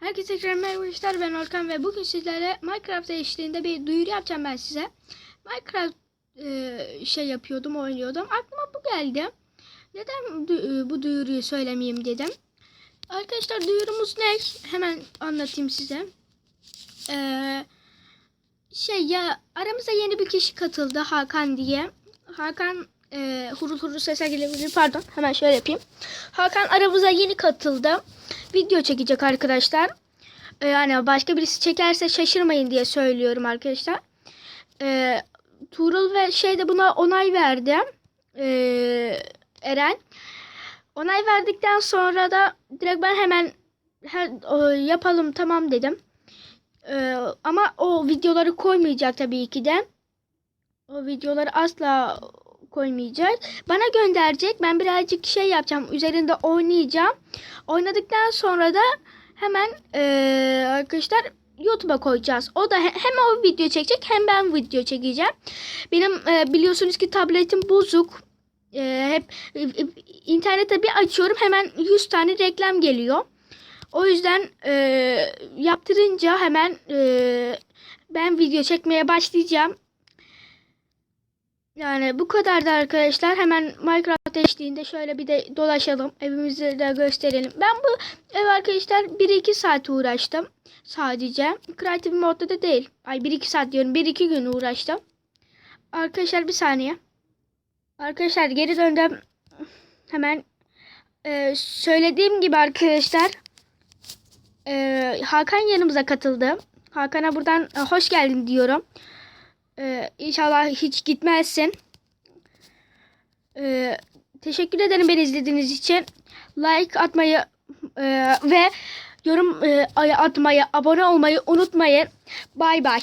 Herkese tekrar merhaba arkadaşlar ben Orkan ve bugün sizlerle Minecraft eşliğinde bir duyuru yapacağım ben size. Minecraft e, şey yapıyordum oynuyordum aklıma bu geldi. Neden e, bu duyuruyu söylemeyeyim dedim. Arkadaşlar duyurumuz ne? Hemen anlatayım size. Ee, şey ya aramıza yeni bir kişi katıldı Hakan diye. Hakan e, hurul hurul sesler gelebilir pardon hemen şöyle yapayım. Hakan aramıza yeni katıldı. Video çekecek arkadaşlar. Ee, yani başka birisi çekerse şaşırmayın diye söylüyorum arkadaşlar. Ee, Tuğrul ve şey de buna onay verdi. Ee, Eren. Onay verdikten sonra da direkt ben hemen her, o, yapalım tamam dedim. Ee, ama o videoları koymayacak tabii ki de. O videoları asla koymayacak. Bana gönderecek. Ben birazcık şey yapacağım. Üzerinde oynayacağım. Oynadıktan sonra da hemen eee, arkadaşlar YouTube'a koyacağız. O da he- hem o video çekecek hem ben video çekeceğim. Benim eee, biliyorsunuz ki tabletim bozuk. Eee, hep e, e, internete bir açıyorum hemen 100 tane reklam geliyor. O yüzden eee, yaptırınca hemen eee, ben video çekmeye başlayacağım. Yani bu kadar da arkadaşlar. Hemen Minecraft eşliğinde şöyle bir de dolaşalım. Evimizi de gösterelim. Ben bu ev arkadaşlar 1-2 saat uğraştım. Sadece. Creative modda da değil. Ay 1-2 saat diyorum. 1-2 gün uğraştım. Arkadaşlar bir saniye. Arkadaşlar geri döndüm. Hemen Ee, söylediğim gibi arkadaşlar ee, Hakan yanımıza katıldı. Hakan'a buradan e, hoş geldin diyorum. Ee, inşallah hiç gitmezsin. Ee, teşekkür ederim beni izlediğiniz için. Like atmayı e, ve yorum e, atmayı, abone olmayı unutmayın. Bay bay.